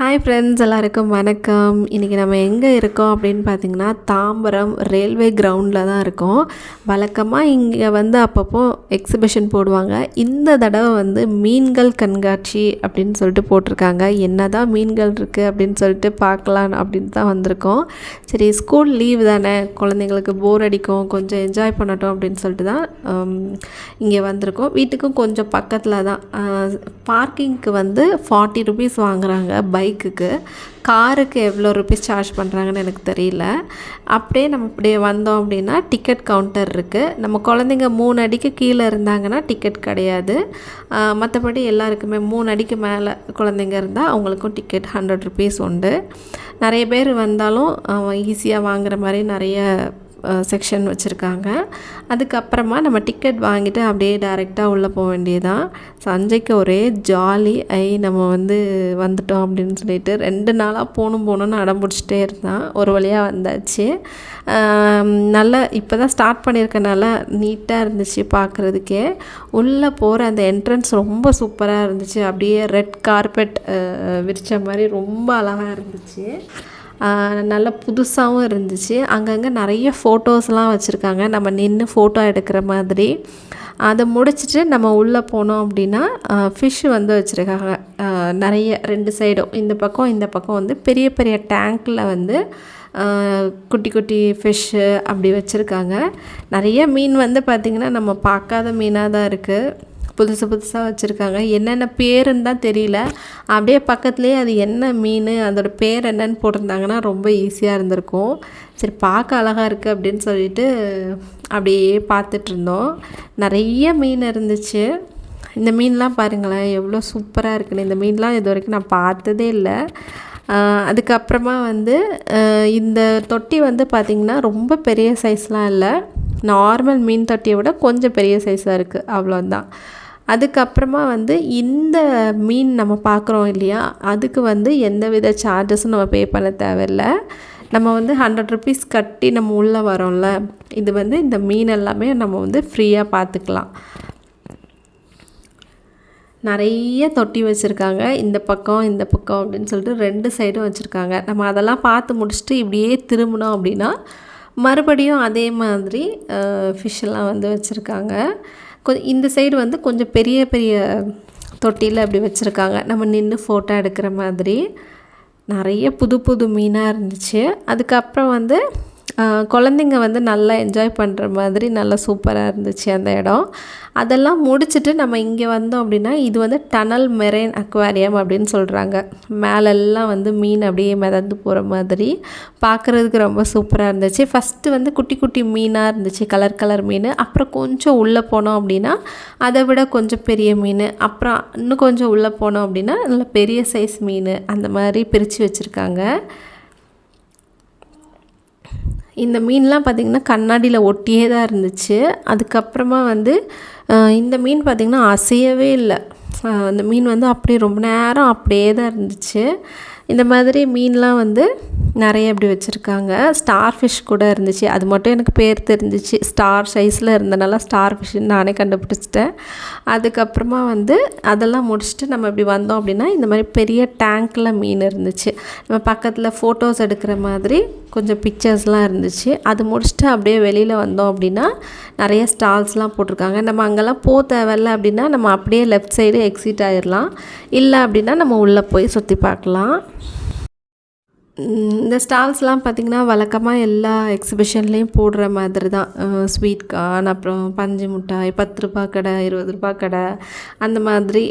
Hi friends எல்லாருக்கும் வணக்கம். இன்றைக்கி நம்ம எங்கே இருக்கோம் அப்படின்னு பார்த்தீங்கன்னா தாம்பரம் ரயில்வே கிரவுண்டில் தான் இருக்கோம். வழக்கமாக இங்கே வந்து அப்பப்போ எக்ஸிபிஷன் போடுவாங்க. இந்த தடவை வந்து மீன்கள் கண்காட்சி அப்படின்னு சொல்லிட்டு போட்டிருக்காங்க. என்ன தான் மீன்கள் இருக்குது அப்படின்னு சொல்லிட்டு பார்க்கலாம் அப்படின்னு தான் வந்திருக்கோம். சரி ஸ்கூல் லீவ் தானே. குழந்தைங்களுக்கு போர் அடிக்கும். கொஞ்சம் என்ஜாய் பண்ணட்டும் அப்படின்னு சொல்லிட்டு தான் இங்கே வந்திருக்கோம். வீட்டுக்கும் கொஞ்சம் பக்கத்தில் தான். பார்க்கிங்க்கு வந்து ஃபார்ட்டி ருபீஸ் வாங்குகிறாங்க பை பைக்குக்கு காருக்கு எவ்வளோ ருபீஸ் சார்ஜ் பண்ணுறாங்கன்னு எனக்கு தெரியல. அப்படியே நம்ம இப்படியே வந்தோம் அப்படின்னா டிக்கெட் கவுண்டர் இருக்குது நம்ம குழந்தைங்க மூணு அடிக்கு கீழே இருந்தாங்கன்னா டிக்கெட் கிடையாது. மற்றபடி எல்லாருக்குமே மூணு அடிக்கு மேலே குழந்தைங்க இருந்தால் அவங்களுக்கும் டிக்கெட் ஹண்ட்ரட் ருபீஸ் உண்டு. நிறைய பேர் வந்தாலும் ஈஸியாக வாங்குற மாதிரி நிறைய செக்ஷன் வச்சுருக்காங்க. அதுக்கப்புறமா நம்ம டிக்கெட் வாங்கிட்டு அப்படியே டேரெக்டாக உள்ளே போக வேண்டியதான் சஞ்சய்க்கு ஒரே ஜாலி ஐ நம்ம வந்து வந்துட்டோம் அப்படின்னு சொல்லிட்டு ரெண்டு நாளாக போகணும் போகணுன்னு அடம்பிடிச்சிட்டே இருந்தான். ஒரு வழியாக வந்தாச்சு. நல்ல இப்போ தான் ஸ்டார்ட் பண்ணியிருக்கனால நீட்டாக இருந்துச்சு பார்க்குறதுக்கே உள்ளே போகிற அந்த என்ட்ரன்ஸ் ரொம்ப சூப்பராக இருந்துச்சு. அப்படியே ரெட் கார்பெட் விரித்த மாதிரி ரொம்ப அழகாக இருந்துச்சு. நல்ல புதுசாகவும் இருந்துச்சு. அங்கங்கே நிறைய ஃபோட்டோஸ்லாம் வச்சுருக்காங்க. நம்ம நின்று ஃபோட்டோ எடுக்கிற மாதிரி. அதை முடிச்சுட்டு நம்ம உள்ளே போனோம் அப்படின்னா ஃபிஷ் வந்து வச்சுருக்காங்க. நிறைய ரெண்டு சைடும் இந்த பக்கம் இந்த பக்கம் வந்து பெரிய பெரிய டேங்க்கில் வந்து குட்டி குட்டி ஃபிஷ்ஷு அப்படி வச்சுருக்காங்க. நிறைய மீன் வந்து பார்த்திங்கன்னா நம்ம பார்க்காத மீனாக தான் இருக்குது புதுசு புதுசாக வச்சுருக்காங்க. என்னென்ன பேருன்னு தான் தெரியல. அப்படியே பக்கத்துலேயே அது என்ன மீன் அதோடய பேர் என்னன்னு போட்டிருந்தாங்கன்னா ரொம்ப ஈஸியாக இருந்திருக்கும். சரி பார்க்க அழகாக இருக்குது அப்படின்னு சொல்லிட்டு அப்படியே பார்த்துட்ருந்தோம் நிறைய மீன் இருந்துச்சு. இந்த மீன்லாம் பாருங்களேன் எவ்வளோ சூப்பராக இருக்குன்னு. இந்த மீன்லாம் இது வரைக்கும் நான் பார்த்ததே இல்லை. அதுக்கப்புறமா வந்து இந்த தொட்டி வந்து பார்த்திங்கன்னா ரொம்ப பெரிய சைஸ்லாம் இல்லை. நார்மல் மீன் தொட்டியை விட கொஞ்சம் பெரிய சைஸாக இருக்குது அவ்வளோதான். அதுக்கப்புறமா வந்து இந்த மீன் நம்ம பார்க்குறோம் இல்லையா அதுக்கு வந்து எந்த வித சார்ஜஸும் நம்ம பே பண்ண தேவையில்ல. நம்ம வந்து ஹண்ட்ரட் ருபீஸ் கட்டி நம்ம உள்ளே வரோம்ல இது வந்து இந்த மீன் எல்லாமே நம்ம வந்து ஃப்ரீயாக பார்த்துக்கலாம். நிறைய தொட்டி வச்சுருக்காங்க இந்த பக்கம் இந்த பக்கம் அப்படின்னு சொல்லிட்டு ரெண்டு சைடும் வச்சுருக்காங்க. நம்ம அதெல்லாம் பார்த்து முடிச்சுட்டு இப்படியே திரும்பினோம் அப்படின்னா மறுபடியும் அதே மாதிரி ஃபிஷ்ஷெல்லாம் வந்து வச்சுருக்காங்க. கொ இந்த சைடு வந்து கொஞ்சம் பெரிய பெரிய தொட்டியில் அப்படி வச்சுருக்காங்க. நம்ம நின்று ஃபோட்டோ எடுக்கிற மாதிரி. நிறைய புது புது மீனாக இருந்துச்சு. அதுக்கப்புறம் வந்து குழந்தைங்க வந்து நல்லா என்ஜாய் பண்ணுற மாதிரி நல்லா சூப்பராக இருந்துச்சு அந்த இடம். அதெல்லாம் முடிச்சுட்டு நம்ம இங்கே வந்தோம் அப்படின்னா இது வந்து டனல் மெரைன் அக்வாரியம் அப்படின்னு சொல்கிறாங்க மேலெல்லாம் வந்து மீன் அப்படியே மிதந்து போகிற மாதிரி பார்க்குறதுக்கு ரொம்ப சூப்பராக இருந்துச்சு. ஃபஸ்ட்டு வந்து குட்டி குட்டி மீனாக இருந்துச்சு கலர் கலர் மீன். அப்புறம் கொஞ்சம் உள்ளே போனோம் அப்படின்னா அதை விட கொஞ்சம் பெரிய மீன். அப்புறம் இன்னும் கொஞ்சம் உள்ளே போனோம் அப்படின்னா நல்ல பெரிய சைஸ் மீன். அந்த மாதிரி பிரித்து வச்சுருக்காங்க. இந்த மீன்லாம் பார்த்திங்கன்னா கண்ணாடியில் ஒட்டியே தான் இருந்துச்சு. அதுக்கப்புறமா வந்து இந்த மீன் பார்த்திங்கன்னா அசையவே இல்லை. அந்த மீன் வந்து அப்படியே ரொம்ப நேரம் அப்படியே தான் இருந்துச்சு. இந்த மாதிரி மீன்லாம் வந்து நிறைய இப்படி வச்சுருக்காங்க. ஸ்டார் ஃபிஷ் கூட இருந்துச்சு. அது மட்டும் எனக்கு பேர் தெரிஞ்சிச்சு. ஸ்டார் சைஸில் இருந்தனால ஸ்டார் ஃபிஷ்ன்னு நானே கண்டுபிடிச்சிட்டேன். அதுக்கப்புறமா வந்து அதெல்லாம் முடிச்சுட்டு நம்ம இப்படி வந்தோம் அப்படின்னா இந்த மாதிரி பெரிய டேங்க்கில் மீன் இருந்துச்சு. நம்ம பக்கத்தில் ஃபோட்டோஸ் எடுக்கிற மாதிரி கொஞ்சம் பிக்சர்ஸ்லாம் இருந்துச்சு. அது முடிச்சுட்டு அப்படியே வெளியில் வந்தோம் அப்படின்னா நிறைய ஸ்டால்ஸ்லாம் போட்டிருக்காங்க. நம்ம அங்கெல்லாம் போக தேவையில்ல அப்படின்னா நம்ம அப்படியே லெஃப்ட் சைடு எக்ஸிட் ஆகிடலாம் இல்லை அப்படின்னா நம்ம உள்ளே போய் சுற்றி பார்க்கலாம். இந்த ஸ்டால்ஸ்லாம் பார்த்திங்கன்னா வழக்கமாக எல்லா எக்ஸிபிஷன்லேயும் போடுற மாதிரி தான். ஸ்வீட் கார்ன் அப்புறம் பஞ்சு மிட்டாய் பத்து ரூபா கடை இருபது ரூபா கடை அந்த மாதிரி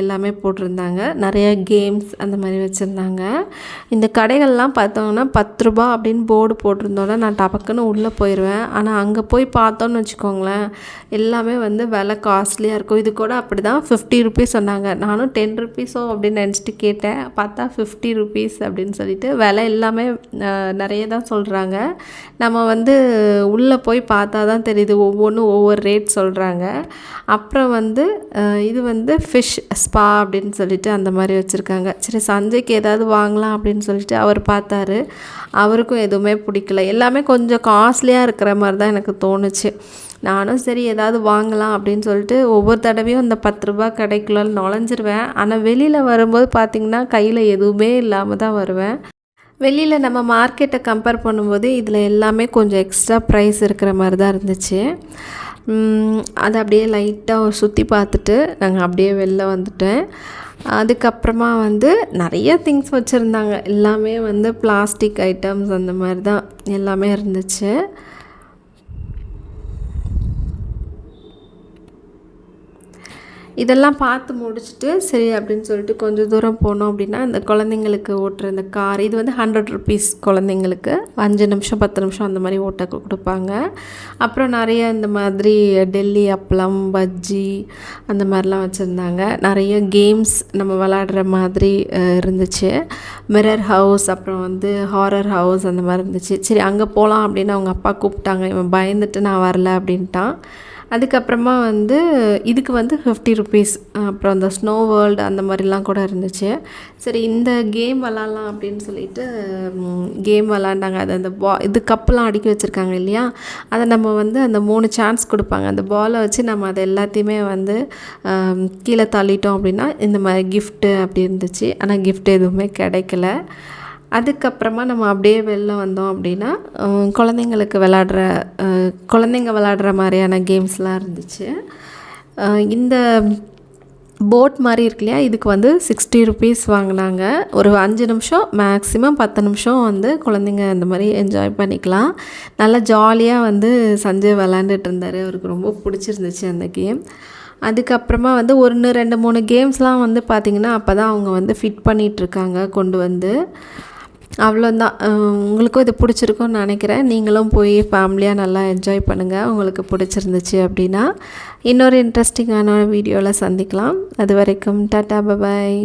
எல்லாமே போட்டிருந்தாங்க. நிறைய கேம்ஸ் அந்த மாதிரி வச்சுருந்தாங்க. இந்த கடைகள்லாம் பார்த்தோங்கன்னா பத்து ரூபா அப்படின்னு போர்டு போட்டிருந்தோன்னா நான் டபக்குன்னு உள்ளே போயிடுவேன். ஆனால் அங்கே போய் பார்த்தோன்னு வச்சுக்கோங்களேன் எல்லாமே வந்து விலை காஸ்ட்லியாக இருக்கும். இது கூட அப்படி தான் ஃபிஃப்டி ருபீஸ் சொன்னாங்க. நானும் டென் ருபீஸோ அப்படின்னு நினச்சிட்டு கேட்டேன். பார்த்தா ஃபிஃப்டி ருபீஸ் அப்படின்னு சொல்லிட்டு விலை எல்லாமே நிறைய தான் சொல்கிறாங்க நம்ம வந்து உள்ளே போய் பார்த்தா தான் தெரியுது ஒவ்வொன்றும் ஒவ்வொரு ரேட் சொல்கிறாங்க அப்புறம் வந்து இது வந்து ஃபிஷ் ஸ்பா அப்படின்னு சொல்லிட்டு அந்த மாதிரி வச்சுருக்காங்க. சரி சஞ்சய்க்கு ஏதாவது வாங்கலாம் அப்படின்னு சொல்லிட்டு அவர் பார்த்தாரு. அவருக்கும் எதுவுமே பிடிக்கல. எல்லாமே கொஞ்சம் காஸ்ட்லியாக இருக்கிற மாதிரி தான் எனக்கு தோணுச்சு. நானும் சரி ஏதாவது வாங்கலாம் அப்படின்னு சொல்லிட்டு ஒவ்வொரு தடவையும் அந்த பத்து ரூபா கிடைக்கலன்னு நுழைஞ்சிருவேன். ஆனால் வெளியில் வரும்போது பார்த்திங்கன்னா கையில் எதுவுமே இல்லாமல் தான் வருவேன். வெளியில் நம்ம மார்க்கெட்டை கம்பேர் பண்ணும்போது இதில் எல்லாமே கொஞ்சம் எக்ஸ்ட்ரா ப்ரைஸ் இருக்கிற மாதிரி தான் இருந்துச்சு. அதை அப்படியே லைட்டாக சுற்றி பார்த்துட்டு நாங்கள் அப்படியே வெளில வந்துட்டேன். அதுக்கப்புறமா வந்து நிறைய திங்ஸ் வச்சுருந்தாங்க. எல்லாமே வந்து பிளாஸ்டிக் ஐட்டம்ஸ் அந்த மாதிரி தான் எல்லாமே இருந்துச்சு. இதெல்லாம் பார்த்து முடிச்சுட்டு சரி அப்படின்னு சொல்லிட்டு கொஞ்சம் தூரம் போனோம் அப்படின்னா இந்த குழந்தைங்களுக்கு ஓட்டுற இந்த கார் இது வந்து ஹண்ட்ரட் ருபீஸ் குழந்தைங்களுக்கு. அஞ்சு நிமிஷம் பத்து நிமிஷம் அந்த மாதிரி ஓட்ட கொடுப்பாங்க. அப்புறம் நிறைய இந்த மாதிரி டெல்லி அப்பளம் பஜ்ஜி அந்த மாதிரிலாம் வச்சுருந்தாங்க. நிறைய கேம்ஸ் நம்ம விளாடுற மாதிரி இருந்துச்சு. மிரர் ஹவுஸ் அப்புறம் வந்து ஹாரர் ஹவுஸ் அந்த மாதிரி இருந்துச்சு. சரி அங்கே போகலாம் அப்படின்னு அவங்க அப்பா கூப்பிட்டாங்க. இவன் பயந்துட்டு நான் வரல அப்படின்ட்டான். அதுக்கப்புறமா வந்து இதுக்கு வந்து ஃபிஃப்டி ருபீஸ் அப்புறம் அந்த ஸ்னோ வேர்ல்டு அந்த மாதிரிலாம் கூட இருந்துச்சு. சரி இந்த கேம் விளாட்லாம் அப்படின்னு சொல்லிட்டு கேம் விளாண்டாங்க. அது அந்த பா இது கப்பெலாம் அடுக்கி வச்சுருக்காங்க இல்லையா? அதை நம்ம வந்து அந்த மூணு சான்ஸ் கொடுப்பாங்க. அந்த பாலை வச்சு நம்ம அதை எல்லாத்தையுமே வந்து கீழே தள்ளிட்டோம் அப்படின்னா இந்த மாதிரி கிஃப்ட்டு அப்படி இருந்துச்சு. ஆனால் கிஃப்ட் எதுவுமே கிடைக்கல. அதுக்கப்புறமா நம்ம அப்படியே வெளில வந்தோம் அப்படின்னா குழந்தைங்களுக்கு விளாடுற குழந்தைங்க விளாடுற மாதிரியான கேம்ஸ்லாம் இருந்துச்சு. இந்த போட் மாதிரி இருக்கு இல்லையா இதுக்கு வந்து சிக்ஸ்டி ருபீஸ் வாங்கினாங்க. ஒரு அஞ்சு நிமிஷம் மேக்ஸிமம் பத்து நிமிஷம் வந்து குழந்தைங்க அந்த மாதிரி என்ஜாய் பண்ணிக்கலாம். நல்லா ஜாலியாக வந்து சஞ்சய் விளாண்டுட்டு இருந்தார். அவருக்கு ரொம்ப பிடிச்சிருந்துச்சு அந்த கேம். அதுக்கப்புறமா வந்து ஒன்று ரெண்டு மூணு கேம்ஸ்லாம் வந்து பார்த்திங்கன்னா அப்போ தான் அவங்க வந்து ஃபிட் பண்ணிகிட்ருக்காங்க கொண்டு வந்து. அவ்வளோதான் உங்களுக்கும் இது பிடிச்சிருக்கும்னு நினைக்கிறேன். நீங்களும் போய் ஃபேமிலியாக நல்லா என்ஜாய் பண்ணுங்கள் உங்களுக்கு பிடிச்சிருந்துச்சு அப்படின்னா இன்னொரு இன்ட்ரெஸ்டிங்கான வீடியோவில் சந்திக்கலாம். அது வரைக்கும் டாட்டா பபாய்